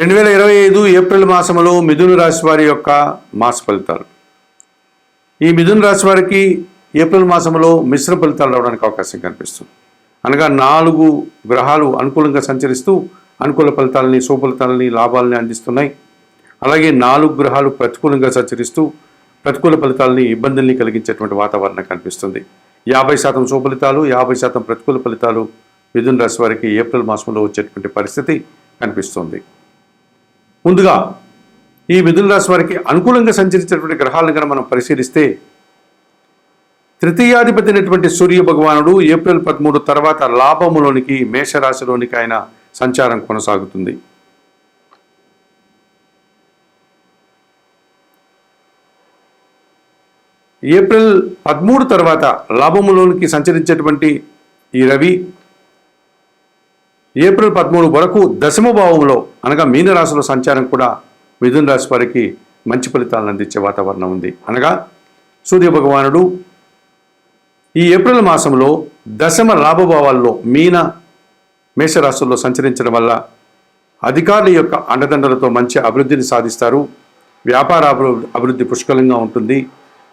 రెండు వేల ఇరవై ఐదు ఏప్రిల్ మాసంలో మిథున రాశి వారి యొక్క మాస ఫలితాలు. ఈ మిథున రాశి వారికి ఏప్రిల్ మాసంలో మిశ్ర ఫలితాలు రావడానికి అవకాశం కనిపిస్తుంది. అనగా నాలుగు గ్రహాలు అనుకూలంగా సంచరిస్తూ అనుకూల ఫలితాలని సుఫలితాలని లాభాలని అందిస్తున్నాయి. అలాగే నాలుగు గ్రహాలు ప్రతికూలంగా సంచరిస్తూ ప్రతికూల ఫలితాలని ఇబ్బందుల్ని కలిగించేటువంటి వాతావరణం కనిపిస్తుంది. యాభై శాతం సుఫలితాలు యాభై శాతం ప్రతికూల ఫలితాలు మిథున రాశి వారికి ఏప్రిల్ మాసంలో వచ్చేటువంటి పరిస్థితి కనిపిస్తుంది. ముందుగా ఈ మిథున రాశి వారికి అనుకూలంగా సంచరించినటువంటి గ్రహాలను కనుక మనం పరిశీలిస్తే తృతీయాధిపతి అయినటువంటి సూర్య భగవానుడు ఏప్రిల్ పదమూడు తర్వాత లాభములోనికి మేషరాశిలోనికి ఆయన సంచారం కొనసాగుతుంది. ఏప్రిల్ పదమూడు తర్వాత లాభములోనికి సంచరించేటువంటి ఈ రవి ఏప్రిల్ పదమూడు వరకు దశమ భావంలో అనగా మీనరాశిలో సంచారం కూడా మిథున రాశి వారికి మంచి ఫలితాలను అందించే వాతావరణం ఉంది. అనగా సూర్య భగవానుడు ఈ ఏప్రిల్ మాసంలో దశమ లాభభావాల్లో మీన మేషరాశుల్లో సంచరించడం వల్ల అధికారుల యొక్క అండదండలతో మంచి అభివృద్ధిని సాధిస్తారు. వ్యాపార అభివృద్ధి పుష్కలంగా ఉంటుంది.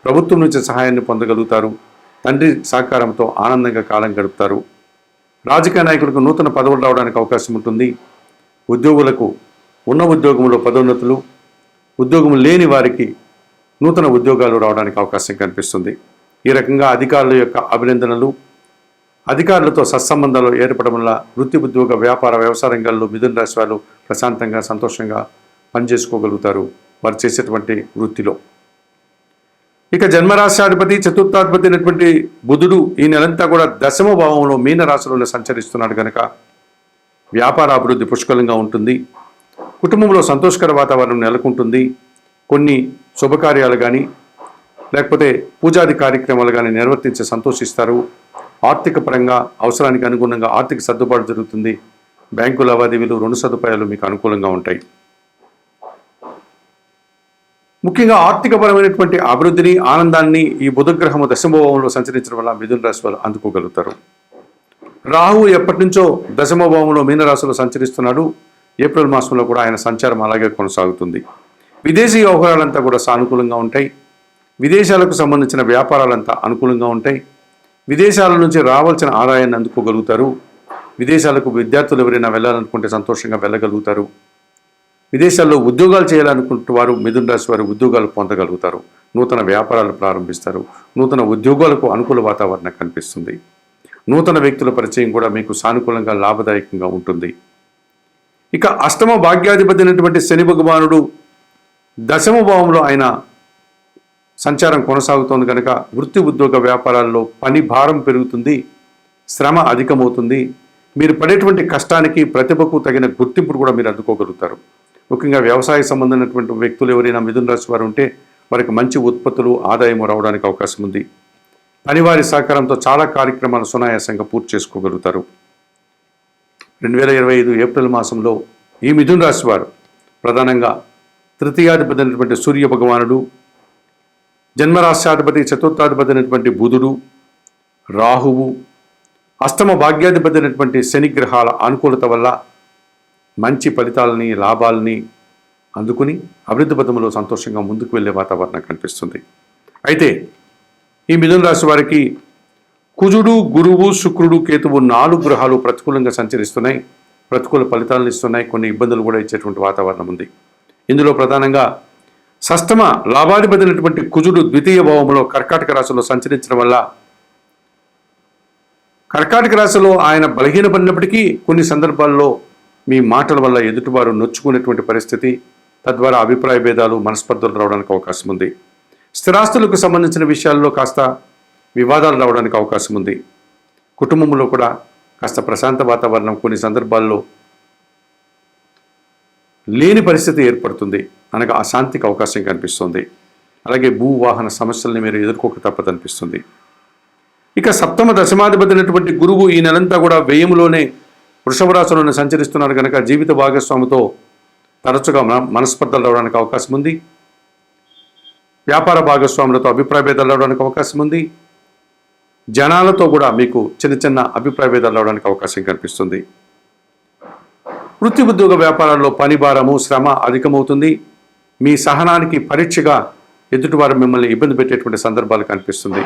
ప్రభుత్వం నుంచి సహాయాన్ని పొందగలుగుతారు. తండ్రి సహకారంతో ఆనందంగా కాలం గడుపుతారు. రాజకీయ నాయకులకు నూతన పదవులు రావడానికి అవకాశం ఉంటుంది. ఉద్యోగులకు ఉన్న ఉద్యోగంలో పదోన్నతులు ఉద్యోగం లేని వారికి నూతన ఉద్యోగాలు రావడానికి అవకాశం కనిపిస్తుంది. ఈ రకంగా అధికారుల యొక్క అభినందనలు అధికారులతో సత్సంబంధాలు ఏర్పడడం వల్ల వృత్తి ఉద్యోగ వ్యాపార వ్యవసాయ రంగాల్లో మిథున రాశి వారు ప్రశాంతంగా సంతోషంగా పనిచేసుకోగలుగుతారు. వారు చేసేటువంటి వృత్తిలో ఇక జన్మరాశాధిపతి చతుర్థాధిపతి అయినటువంటి బుధుడు ఈ నెలంతా కూడా దశమ భావంలో మీన రాశిలో సంచరిస్తున్నాడు కనుక వ్యాపార అభివృద్ధి పుష్కలంగా ఉంటుంది. కుటుంబంలో సంతోషకర వాతావరణం నెలకొంటుంది. కొన్ని శుభకార్యాలు కానీ లేకపోతే పూజాది కార్యక్రమాలు కానీ నిర్వర్తించి సంతోషిస్తారు. ఆర్థిక పరంగా అవసరానికి అనుగుణంగా ఆర్థిక సర్దుబాటు జరుగుతుంది. బ్యాంకు లావాదేవీలు రుణ సదుపాయాలు మీకు అనుకూలంగా ఉంటాయి. ముఖ్యంగా ఆర్థికపరమైనటువంటి అభివృద్ధిని ఆనందాన్ని ఈ బుధగ్రహము దశమభావంలో సంచరించడం వల్ల మిథున రాశి వారు అందుకోగలుగుతారు. రాహువు ఎప్పటి నుంచో దశమభావంలో మీనరాశిలో సంచరిస్తున్నాడు. ఏప్రిల్ మాసంలో కూడా ఆయన సంచారం అలాగే కొనసాగుతుంది. విదేశీ వ్యవహారాలంతా కూడా సానుకూలంగా ఉంటాయి. విదేశాలకు సంబంధించిన వ్యాపారాలంతా అనుకూలంగా ఉంటాయి. విదేశాల నుంచి రావాల్సిన ఆదాయాన్ని అందుకోగలుగుతారు. విదేశాలకు విద్యార్థులు ఎవరైనా వెళ్ళాలనుకుంటే సంతోషంగా వెళ్ళగలుగుతారు. విదేశాల్లో ఉద్యోగాలు చేయాలనుకుంటున్న వారు మిథున రాశి వారు ఉద్యోగాలు పొందగలుగుతారు. నూతన వ్యాపారాలు ప్రారంభిస్తారు. నూతన ఉద్యోగాలకు అనుకూల వాతావరణం కనిపిస్తుంది. నూతన వ్యక్తుల పరిచయం కూడా మీకు సానుకూలంగా లాభదాయకంగా ఉంటుంది. ఇక అష్టమ భాగ్యాధిపతి అయినటువంటి శని భగవానుడు దశమ భావంలో ఆయన సంచారం కొనసాగుతోంది కనుక వృత్తి ఉద్యోగ వ్యాపారాల్లో పని భారం పెరుగుతుంది. శ్రమ అధికమవుతుంది. మీరు పడేటువంటి కష్టానికి ప్రతిభకు తగిన గుర్తింపును కూడా మీరు అందుకోగలుగుతారు. ముఖ్యంగా వ్యవసాయ సంబంధమైనటువంటి వ్యక్తులు ఎవరైనా మిథున రాశి వారు ఉంటే వారికి మంచి ఉత్పత్తులు ఆదాయం రావడానికి అవకాశం ఉంది. పనివారి సహకారంతో చాలా కార్యక్రమాలు సునాయాసంగా పూర్తి చేసుకోగలుగుతారు. రెండు వేల ఇరవై ఐదు ఏప్రిల్ మాసంలో ఈ మిథున రాశి వారు ప్రధానంగా తృతీయాధిపతి అయినటువంటి సూర్య భగవానుడు జన్మరాశ్యాధిపతి చతుర్థాధిపతి అయినటువంటి బుధుడు రాహువు అష్టమ భాగ్యాధిపతి అయినటువంటి శనిగ్రహాల అనుకూలత వల్ల మంచి ఫలితాలని లాభాలని అందుకుని అభివృద్ధి పథంలో సంతోషంగా ముందుకు వెళ్ళే వాతావరణం కనిపిస్తుంది. అయితే ఈ మిథున రాశి వారికి కుజుడు గురువు శుక్రుడు కేతువు నాలుగు గ్రహాలు ప్రతికూలంగా సంచరిస్తున్నాయి. ప్రతికూల ఫలితాలను ఇస్తున్నాయి. కొన్ని ఇబ్బందులు కూడా ఇచ్చేటువంటి వాతావరణం ఉంది. ఇందులో ప్రధానంగా సష్టమ లాభాధిపతినటువంటి కుజుడు ద్వితీయ భావంలో కర్కాటక రాశిలో సంచరించడం వల్ల కర్కాటక రాశిలో ఆయన బలహీనపడినప్పటికీ కొన్ని సందర్భాల్లో మీ మాటల వల్ల ఎదుటివారు నొచ్చుకునేటువంటి పరిస్థితి తద్వారా అభిప్రాయ భేదాలు మనస్పర్ధలు రావడానికి అవకాశం ఉంది స్థిరాస్తులకు సంబంధించిన విషయాల్లో కాస్త వివాదాలు రావడానికి అవకాశం ఉంది కుటుంబంలో కూడా కాస్త ప్రశాంత వాతావరణం కొన్ని సందర్భాల్లో లేని పరిస్థితి ఏర్పడుతుంది. అనగా అశాంతికి అవకాశం కనిపిస్తుంది. అలాగే భూ వాహన సమస్యల్ని మీరు ఎదుర్కోక తప్పదనిపిస్తుంది ఇక సప్తమ దశమాధిపతి అయినటువంటి గురువు ఈ నెలంతా కూడా వ్యయంలోనే వృషభ రాశిలోనే సంచరిస్తున్నారు కనుక జీవిత భాగస్వామితో తరచుగా మన మనస్పర్ధలు రావడానికి అవకాశం ఉంది. వ్యాపార భాగస్వాములతో అభిప్రాయ భేదాలు రావడానికి అవకాశం ఉంది. జనాలతో కూడా మీకు చిన్న చిన్న అభిప్రాయ భేదాలు రావడానికి అవకాశం కనిపిస్తుంది. వృత్తి ఉద్యోగ వ్యాపారాల్లో పని భారము శ్రమ అధికమవుతుంది. మీ సహనానికి పరీక్షగా ఎదుటివారు మిమ్మల్ని ఇబ్బంది పెట్టేటువంటి సందర్భాలు కనిపిస్తుంది.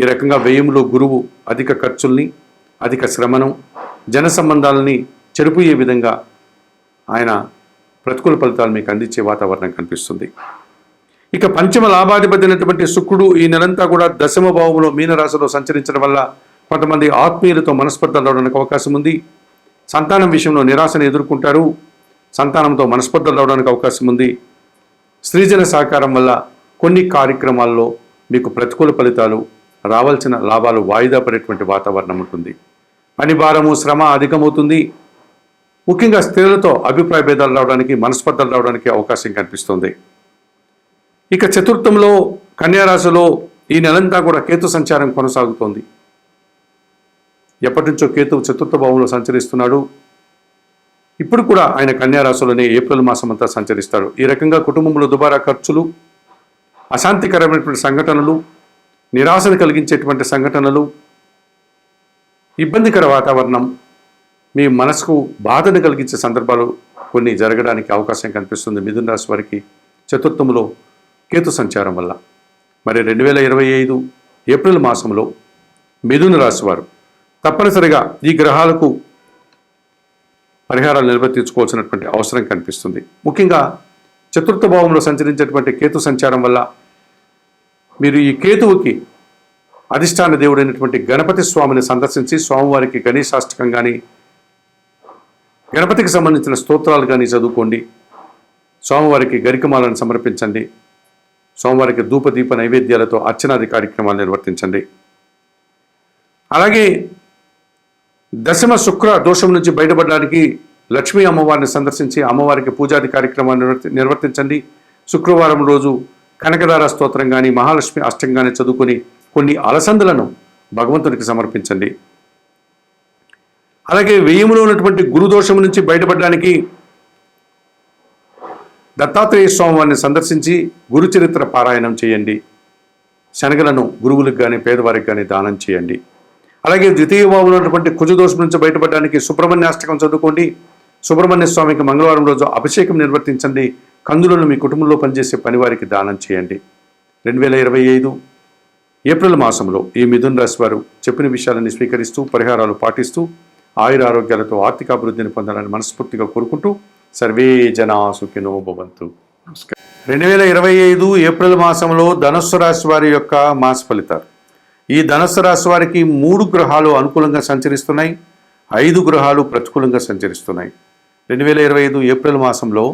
ఈ రకంగా వ్యయంలో గురువు అధిక ఖర్చుల్ని అధిక శ్రమను జన సంబంధాలని చెరుపుయే విధంగా ఆయన ప్రతికూల ఫలితాలు మీకు అందించే వాతావరణం కనిపిస్తుంది. ఇక పంచమ లాభాధిపతి అయినటువంటి శుక్రుడు ఈ నెలంతా కూడా దశమ భావంలో మీనరాశిలో సంచరించడం వల్ల కొంతమంది ఆత్మీయులతో మనస్పర్ధలు రావడానికి అవకాశం ఉంది. సంతానం విషయంలో నిరాశను ఎదుర్కొంటారు. సంతానంతో మనస్పర్ధలు రావడానికి అవకాశం ఉంది. స్త్రీజన సహకారం వల్ల కొన్ని కార్యక్రమాల్లో మీకు ప్రతికూల ఫలితాలు రావాల్సిన లాభాలు వాయిదా పడేటువంటి వాతావరణం ఉంటుంది. పని భారము శ్రమ అధికమవుతుంది. ముఖ్యంగా స్త్రీలతో అభిప్రాయ భేదాలు రావడానికి మనస్పర్ధలు రావడానికి అవకాశం కనిపిస్తుంది ఇక చతుర్థంలో కన్యారాశిలో ఈ నెలంతా కూడా కేతు సంచారం కొనసాగుతోంది. ఎప్పటి నుంచో చతుర్థ భావంలో సంచరిస్తున్నాడు. ఇప్పుడు కూడా ఆయన కన్యారాశిలోనే ఏప్రిల్ మాసం అంతా సంచరిస్తాడు. ఈ రకంగా కుటుంబంలో దుబారా ఖర్చులు అశాంతికరమైనటువంటి సంఘటనలు నిరాశను కలిగించేటువంటి సంఘటనలు ఇబ్బందికర వాతావరణం మీ మనసుకు బాధను కలిగించే సందర్భాలు కొన్ని జరగడానికి అవకాశం కనిపిస్తుంది. మిథున రాశి వారికి చతుర్థంలో కేతు సంచారం వల్ల. మరి రెండు వేల ఇరవై ఐదు ఏప్రిల్ మాసంలో మిథున రాశి వారు తప్పనిసరిగా ఈ గ్రహాలకు పరిహారాలు నిర్వర్తించుకోవాల్సినటువంటి అవసరం కనిపిస్తుంది. ముఖ్యంగా చతుర్థ భావంలో సంచరించేటువంటి కేతు సంచారం వల్ల మీరు ఈ కేతువుకి అధిష్టాన దేవుడైనటువంటి గణపతి స్వామిని సందర్శించి స్వామివారికి గణేశాష్టకం కానీ గణపతికి సంబంధించిన స్తోత్రాలు కానీ చదువుకోండి. స్వామివారికి గరికమాలను సమర్పించండి. స్వామివారికి ధూపదీప నైవేద్యాలతో అర్చనాది కార్యక్రమాలు నిర్వర్తించండి. అలాగే దశమ శుక్ర దోషం నుంచి బయటపడడానికి లక్ష్మీ అమ్మవారిని సందర్శించి అమ్మవారికి పూజాది కార్యక్రమాలు నిర్వర్తి నిర్వర్తించండి. శుక్రవారం రోజు కనకదార స్తోత్రం కానీ మహాలక్ష్మి అష్టం కానీ చదువుకొని కొన్ని అలసందులను భగవంతునికి సమర్పించండి. అలాగే వ్యయములో ఉన్నటువంటి గురుదోషం నుంచి బయటపడడానికి దత్తాత్రేయ స్వామి వారిని సందర్శించి గురు చరిత్ర పారాయణం చేయండి. శనగలను గురువులకు కానీ పేదవారికి కానీ దానం చేయండి. అలాగే ద్వితీయ భావంలో ఉన్నటువంటి కుజదోషం నుంచి బయటపడడానికి సుబ్రహ్మణ్యాష్టకం చదువుకోండి. సుబ్రహ్మణ్య స్వామికి మంగళవారం రోజు అభిషేకం నిర్వర్తించండి. కందులను మీ కుటుంబంలో పనిచేసే పనివారికి దానం చేయండి. రెండు వేల ఇరవై ఐదు ఏప్రిల్ మాసంలో ఈ మిథున్ రాశి వారు చెప్పిన విషయాలని స్వీకరిస్తూ పరిహారాలు పాటిస్తూ ఆయుర ఆరోగ్యాలతో ఆర్థిక అభివృద్ధిని పొందాలని మనస్ఫూర్తిగా కోరుకుంటూ సర్వే జనా సుఖినో భవంతు. నమస్కారం. రెండు వేల ఇరవై ఐదు ఏప్రిల్ మాసంలో ధనస్సు రాశి వారి యొక్క మాస ఫలితాలు. ఈ ధనస్సు రాశి వారికి మూడు గ్రహాలు అనుకూలంగా సంచరిస్తున్నాయి ఐదు గ్రహాలు ప్రతికూలంగా సంచరిస్తున్నాయి. రెండు వేల ఇరవై ఐదు ఏప్రిల్ మాసంలో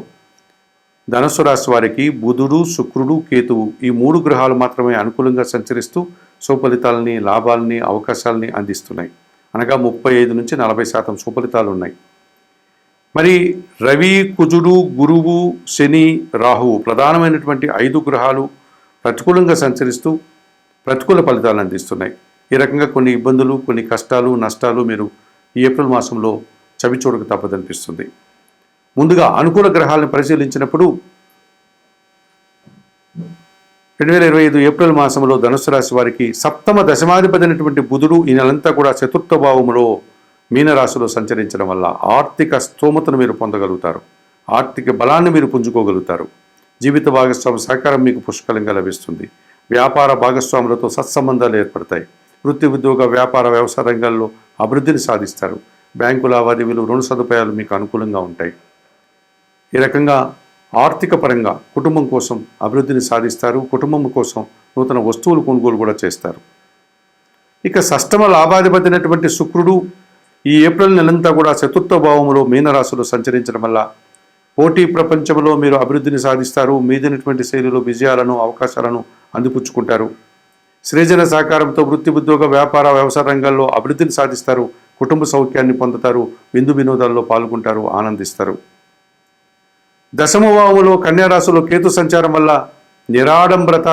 ధనుసు రాశి వారికి బుధుడు శుక్రుడు కేతువు ఈ మూడు గ్రహాలు మాత్రమే అనుకూలంగా సంచరిస్తూ సుఫలితాలని లాభాలని అవకాశాలని అందిస్తున్నాయి. అనగా ముప్పై ఐదు నుంచి నలభై శాతం సుఫలితాలు ఉన్నాయి. మరి రవి కుజుడు గురువు శని రాహువు ప్రధానమైనటువంటి ఐదు గ్రహాలు ప్రతికూలంగా సంచరిస్తూ ప్రతికూల ఫలితాలను అందిస్తున్నాయి. ఈ రకంగా కొన్ని ఇబ్బందులు కొన్ని కష్టాలు నష్టాలు మీరు ఈ ఏప్రిల్ మాసంలో చవిచూడక తప్పదనిపిస్తుంది. ముందుగా అనుకూల గ్రహాలను పరిశీలించినప్పుడు రెండు వేల ఇరవై ఐదు ఏప్రిల్ మాసంలో ధనుసు రాశి వారికి సప్తమ దశమాధిపతి అయినటువంటి బుధుడు ఈ నెలంతా కూడా చతుర్థ భావములో మీనరాశిలో సంచరించడం వల్ల ఆర్థిక స్తోమతను మీరు పొందగలుగుతారు. ఆర్థిక బలాన్ని మీరు పుంజుకోగలుగుతారు. జీవిత భాగస్వామి సహకారం మీకు పుష్కలంగా లభిస్తుంది. వ్యాపార భాగస్వాములతో సత్సంబంధాలు ఏర్పడతాయి. వృత్తి ఉద్యోగ వ్యాపార వ్యవసాయ రంగాల్లో అభివృద్ధిని సాధిస్తారు. బ్యాంకు లావాదేవీలు రుణ సదుపాయాలు మీకు అనుకూలంగా ఉంటాయి. ఈ రకంగా ఆర్థిక పరంగా కుటుంబం కోసం అభివృద్ధిని సాధిస్తారు. కుటుంబం కోసం నూతన వస్తువులు కొనుగోలు కూడా చేస్తారు. ఇక సష్టమ లాభాధిపతినటువంటి శుక్రుడు ఈ ఏప్రిల్ నెలంతా కూడా చతుర్థ భావములో మీనరాశిలో సంచరించడం వల్ల పోటీ ప్రపంచంలో మీరు అభివృద్ధిని సాధిస్తారు. మీదైనటువంటి శైలిలో విజయాలను అవకాశాలను అందిపుచ్చుకుంటారు. సృజన సహకారంతో వృత్తి ఉద్యోగ వ్యాపార వ్యవసాయ రంగాల్లో అభివృద్ధిని సాధిస్తారు. కుటుంబ సౌఖ్యాన్ని పొందుతారు. విందు వినోదాల్లో పాల్గొంటారు. ఆనందిస్తారు. దశమభావములో కన్యారాశిలో కేతు సంచారం వల్ల నిరాడంబరత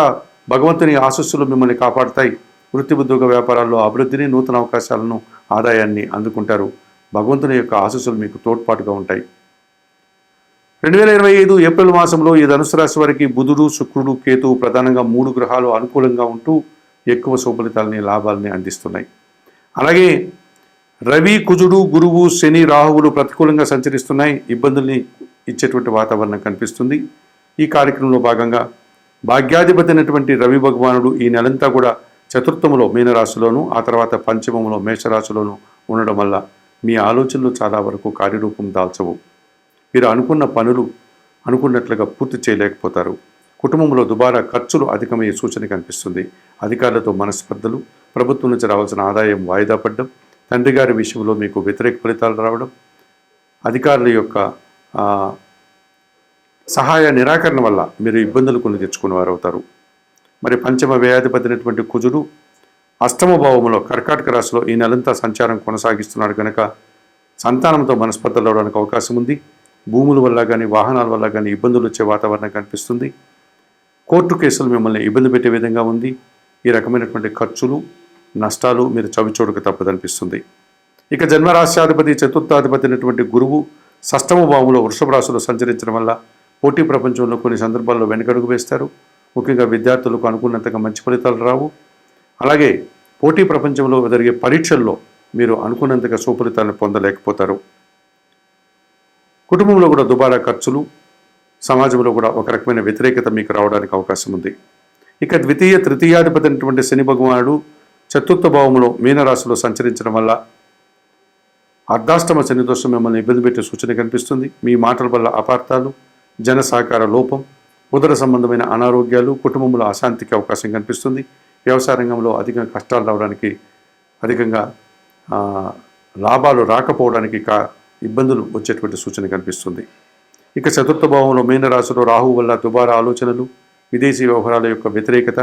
భగవంతుని ఆశస్సులు మిమ్మల్ని కాపాడుతాయి. వృత్తి ఉద్యోగ వ్యాపారాల్లో అభివృద్ధిని నూతన అవకాశాలను ఆదాయాన్ని అందుకుంటారు. భగవంతుని యొక్క ఆశస్సులు మీకు తోడ్పాటుగా ఉంటాయి. రెండు వేల ఇరవై ఐదు ఏప్రిల్ మాసంలో ఈ ధనుసు రాశి వారికి బుధుడు శుక్రుడు కేతు ప్రధానంగా మూడు గ్రహాలు అనుకూలంగా ఉంటూ ఎక్కువ శుభలితాలని లాభాలని అందిస్తున్నాయి. అలాగే రవి కుజుడు గురువు శని రాహువులు ప్రతికూలంగా సంచరిస్తున్నాయి. ఇబ్బందుల్ని ఇచ్చేటువంటి వాతావరణం కనిపిస్తుంది. ఈ కార్యక్రమంలో భాగంగా భాగ్యాధిపతి అయినటువంటి రవి భగవానుడు ఈ నెలంతా కూడా చతుర్థములో మీనరాశిలోను ఆ తర్వాత పంచమములో మేషరాశిలోను ఉండడం వల్ల మీ ఆలోచనలు చాలా వరకు కార్యరూపం దాల్చవు. మీరు అనుకున్న పనులు అనుకున్నట్లుగా పూర్తి చేయలేకపోతారు. కుటుంబంలో దుబారా ఖర్చులు అధికమయ్యే సూచన కనిపిస్తుంది. అధికారులతో మనస్పర్ధలు ప్రభుత్వం నుంచి రావాల్సిన ఆదాయం వాయిదా పడడం తండ్రి గారి విషయంలో మీకు వ్యతిరేక ఫలితాలు రావడం అధికారుల యొక్క సహాయ నిరాకరణ వల్ల మీరు ఇబ్బందులు కొన్ని తెచ్చుకునేవారు అవుతారు మరి పంచమ వ్యయాధిపతినటువంటి కుజుడు అష్టమ భావంలో కర్కాటక రాశిలో ఈ నెలంతా సంచారం కొనసాగిస్తున్నాడు కనుక సంతానంతో మనస్పర్ధలు అవడానికి అవకాశం ఉంది. భూముల వల్ల కానీ వాహనాల వల్ల కానీ ఇబ్బందులు వచ్చే వాతావరణం కనిపిస్తుంది. కోర్టు కేసులు మిమ్మల్ని ఇబ్బంది పెట్టే విధంగా ఉంది. ఈ రకమైనటువంటి ఖర్చులు నష్టాలు మీరు చవిచూడక తప్పదనిపిస్తుంది. ఇక జన్మరాశ్యాధిపతి చతుర్థాధిపతి అయినటువంటి గురువు షష్టమ భావంలో వృషభ రాశిలో సంచరించడం వల్ల పోటీ ప్రపంచంలో కొన్ని సందర్భాల్లో వెనుకడుగు వేస్తారు. ముఖ్యంగా విద్యార్థులకు అనుకున్నంతగా మంచి ఫలితాలు రావు. అలాగే పోటీ ప్రపంచంలో జరిగే పరీక్షల్లో మీరు అనుకున్నంతగా సుఫలితాలను పొందలేకపోతారు. కుటుంబంలో కూడా దుబారా ఖర్చులు సమాజంలో కూడా ఒక రకమైన వ్యతిరేకత మీకు రావడానికి అవకాశం ఉంది. ఇక ద్వితీయ తృతీయాధిపతి అయినటువంటి శని భగవానుడు చతుర్థ భావంలో మీనరాశిలో సంచరించడం వల్ల అర్ధాష్టమ శని దోషం మిమ్మల్ని ఇబ్బంది పెట్టే సూచన కనిపిస్తుంది. మీ మాటల వల్ల అపార్థాలు జన సహకార లోపం ఉదర సంబంధమైన అనారోగ్యాలు కుటుంబంలో అశాంతికి అవకాశం కనిపిస్తుంది. వ్యవసాయ రంగంలో అధికంగా కష్టాలు రావడానికి అధికంగా లాభాలు రాకపోవడానికి కా ఇబ్బందులు వచ్చేటువంటి సూచన కనిపిస్తుంది. ఇక చతుర్థ భావంలో మీనరాశిలో రాహు వల్ల దుబారా ఆలోచనలు విదేశీ వ్యవహారాల యొక్క వ్యతిరేకత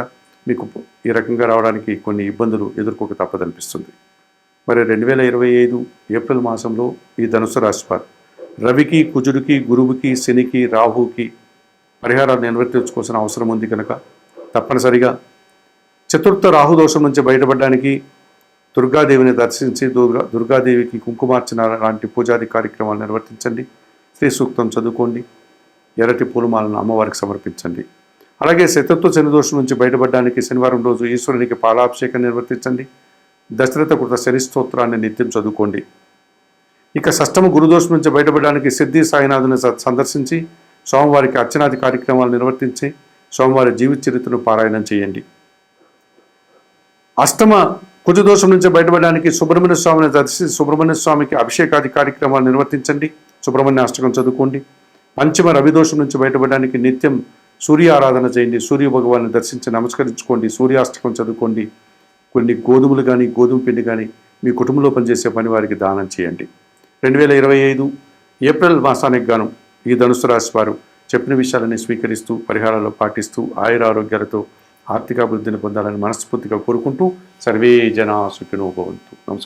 మీకు ఈ రకంగా రావడానికి కొన్ని ఇబ్బందులు ఎదుర్కోక తప్పదనిపిస్తుంది. మరి రెండు వేల ఇరవై ఐదు ఏప్రిల్ మాసంలో ఈ ధనుసు రాశివారు. రవికి కుజుడికి గురువుకి శనికి రాహుకి పరిహారాలు నిర్వర్తించుకోవాల్సిన అవసరం ఉంది కనుక తప్పనిసరిగా చతుర్థ రాహుదోషం నుంచి బయటపడడానికి దుర్గాదేవిని దర్శించి దుర్గా దుర్గాదేవికి కుంకుమార్చన లాంటి పూజాది కార్యక్రమాలు నిర్వర్తించండి. శ్రీ సూక్తం చదువుకోండి. ఎర్రటి పూలమాలను అమ్మవారికి సమర్పించండి. అలాగే శతత్వ శనిదోషం నుంచి బయటపడడానికి శనివారం రోజు ఈశ్వరునికి పాలాభిషేకం నిర్వర్తించండి. దశరథ కృత శని స్తోత్రాన్ని నిత్యం చదువుకోండి. ఇక షష్టమ గురుదోషం నుంచి బయటపడడానికి సిద్ధి సాయినాథుని స- సందర్శించి సోమవారికి అర్చనాది కార్యక్రమాలు నిర్వర్తించి సోమవారి జీవిత చరిత్రను పారాయణం చేయండి. అష్టమ కుజదోషం నుంచి బయటపడడానికి సుబ్రహ్మణ్య స్వామిని దర్శించి సుబ్రహ్మణ్య స్వామికి అభిషేకాది కార్యక్రమాలు నిర్వర్తించండి. సుబ్రహ్మణ్య అష్టకం చదువుకోండి. పంచమ రవిదోషం నుంచి బయటపడడానికి నిత్యం సూర్య ఆరాధన చేయండి. సూర్య భగవాన్ని దర్శించి నమస్కరించుకోండి. సూర్యాష్టకం చదువుకోండి. కొన్ని గోధుమలు కానీ గోధుమ పిండి కానీ మీ కుటుంబంలో పనిచేసే పని వారికి దానం చేయండి. రెండు వేల ఇరవై ఐదు ఏప్రిల్ మాసానికి గాను ఈ ధనుసు రాశి వారు చెప్పిన విషయాలని స్వీకరిస్తూ పరిహారాలు పాటిస్తూ ఆయుర ఆరోగ్యాలతో ఆర్థికాభివృద్ధిని పొందాలని మనస్ఫూర్తిగా కోరుకుంటూ సర్వే జనా సుఖినోభవంతు నమస్కారం.